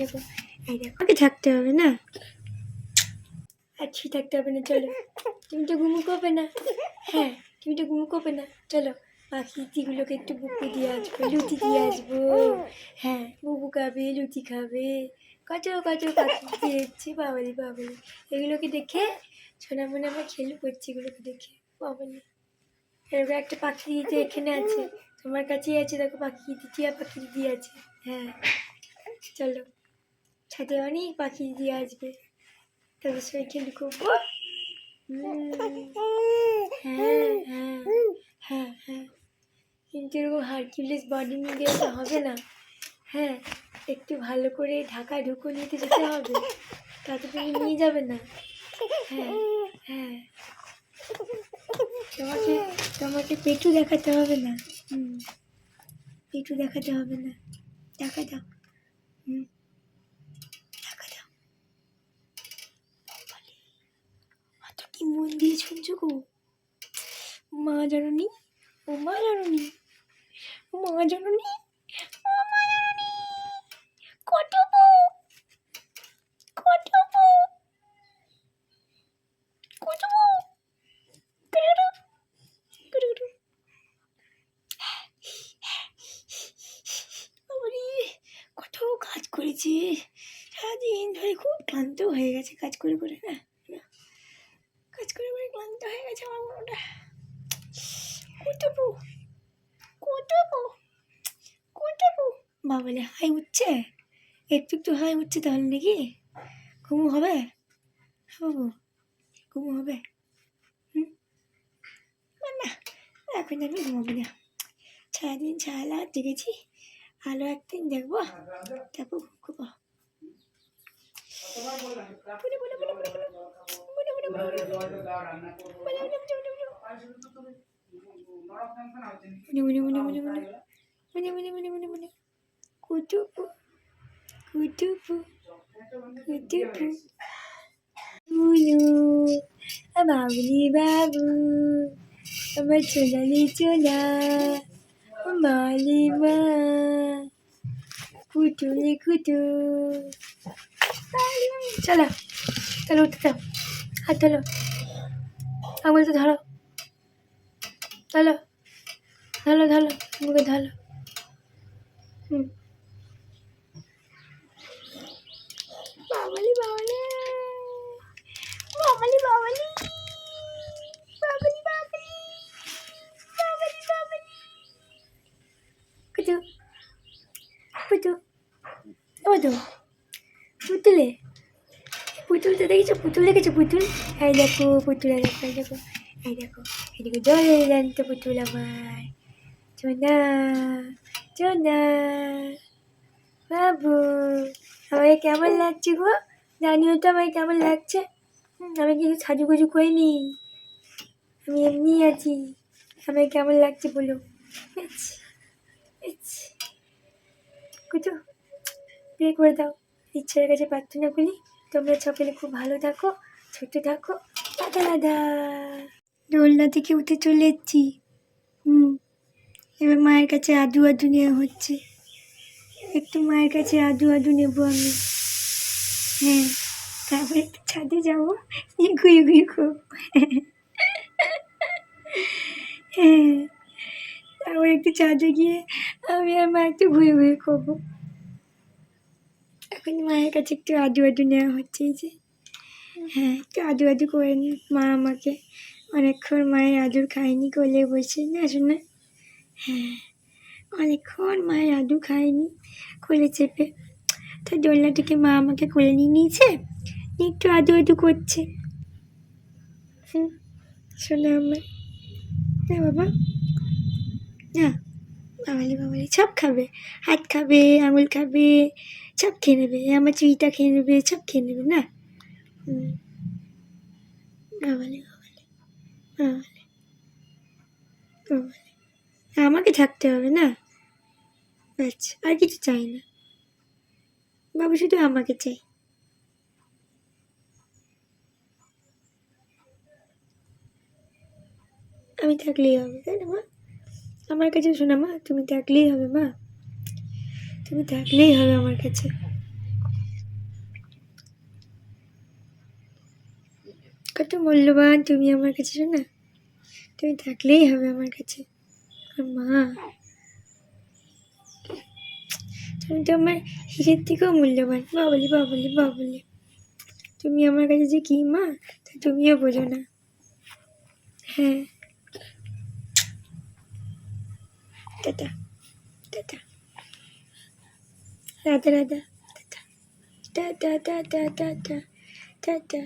দেখো এই দেখো আমাকে থাকতে হবে না? আর ছুঁই থাকতে হবে না, চলো। তুমি তো ঘুমু করবে না। হ্যাঁ তুমি তো ঘুমু করবে না। চলো পাখিগুলোকে একটু বুকু দিয়ে আসব, লুচি দিয়ে আসব। হ্যাঁ বুবু খাবে, লুচি খাবে। কত কত পাখি দিয়েছি বাবালি বাবালি এগুলোকে দেখে সোনা মনে আমার খেলু করছে, এগুলোকে দেখে। বাবালি এরকম একটা পাখি দিতে এখানে আছে, তোমার কাছেই আছে, দেখো পাখি, টিয়া পাখি দিদি আছে। হ্যাঁ চলো। ছাদে অনেক পাখি দিয়ে আসবে। তাদের সবাই খেলে করব। হ্যাঁ হ্যাঁ হ্যাঁ হ্যাঁ কিন্তু এরকম হারকিউলিস বডি নিয়ে গেলে হবে না। হ্যাঁ একটু ভালো করে ঢাকা ঢুকো নিতে যেতে হবে। তাতে তুমি নিয়ে যাবে না। হ্যাঁ হ্যাঁ। তোমাকে পেটু দেখাতে হবে না। হুম, পেটু দেখাতে হবে না। দেখা দাও। হুম দেখা দাও বাবারে, অত কি মন শুনছো গো? মা জাননি, ও মা জাননি, ও মা জাননি, ও মা জাননি কত বউ? কত বউ? কত বউ? কত কাজ করেছি। সারাদিন ধরে খুব ক্লান্ত হয়ে গেছে কাজ করে করে না। কাজ করে হয়ে গেছে আমার বউ কত বউ কত বউ বাবলে হাই উঠছে একটু একটু হাই উঠছে তাহলে নাকি ঘুমু হবে বাবু ঘুমু হবে হুম না এখন আমি ঘুমাবো না সারাদিন সারা জেগেছি আলো একদিন দেখব তারপর ঘুমবো বলে বলে বলে বলে বলে বলে বলে বলে বলে বলে বলে বলে বলে বলে বলে মনে মনে মনে মনে মনে কুটুপু কুটুপু কুটুপু বুলু বাবুলি বাবু আমার হাত ধরো আঙুলটা ধরো। ধরো। ধরো ধরো। মুখে ধরো। হুম। বাবালি বাবালি। বাবালি বাবালি। বাবালি বাবালি। বাবালি বাবালি। কুতু কুতু পুতুলে পুতুলটা দেখেছ? পুতুল দেখেছ? পুতুল? এই দেখো, পুতুল, এই দেখো এই দেখো এই দেখো এই দেখো, জলে জানতো পুতুল আমার। চোনা চোনা বাবু, আমাকে কেমন লাগছে গো? জানিও তো আমাকে কেমন লাগছে। আমি কিছু সাজুগুজু করিনি। আমি এমনি আছি। আমাকে কেমন লাগছে বলো। কুটু বিয়ে করে দাও। ইচ্ছার কাছে প্রার্থনা করি। তোমরা সকলে খুব ভালো থাকো, ছোট থাকো। দাদা দাদা দোলনা থেকে উঠে চলে এসেছি। হুম, এবার মায়ের কাছে আদু আদু নেওয়া হচ্ছে। একটু মায়ের কাছে আদু আদু নেব আমি। হ্যাঁ তারপরে একটু ছাদে যাব। ঘুরে ঘুরে খুব। হ্যাঁ তারপর একটু ছাদে গিয়ে আমি আর মা একটু ঘুরে ঘুরে খাব। এখন মায়ের কাছে একটু আদু আদু নেওয়া হচ্ছে যে হ্যাঁ একটু আদু আদু করে নি মা আমাকে অনেকক্ষণ মায়ের আদুর খায়নি কোলে বসে না শোনা হ্যাঁ অনেকক্ষণ মায়ের আদু খায়নি কোলে চেপে তো দোলনা থেকে মা আমাকে কোলে নিয়ে নিয়েছে নিয়ে একটু আদু আদু করছে হুম শোনা আমার না বাবা না বাবালি বাবালি সব খাবে হাত খাবে আঙুল খাবে সব খেয়ে নেবে, আমার চুইটা খেয়ে নেবে সব খেয়ে নেবে, না? আমাকে থাকতে হবে, না? আচ্ছা আর কিছু চাই না। বাবু শুধু আমাকে চাই। আমি থাকলেই হবে, তাই না মা? আমার কাছে শোনা মা, তুমি থাকলেই হবে মা। তুমি থাকলেই হবে আমার কাছে। কত মূল্যবান তুমি আমার কাছে না তুমি থাকলেই হবে আমার কাছে। মা, তুমি তো আমার হিরের থেকেও মূল্যবান। বাবলি বা বলি তুমি আমার কাছে যে কি, মা? তা তুমিও বোঝো না। হ্যাঁ। Tata tata. Radha Radha tata tata tata tata tata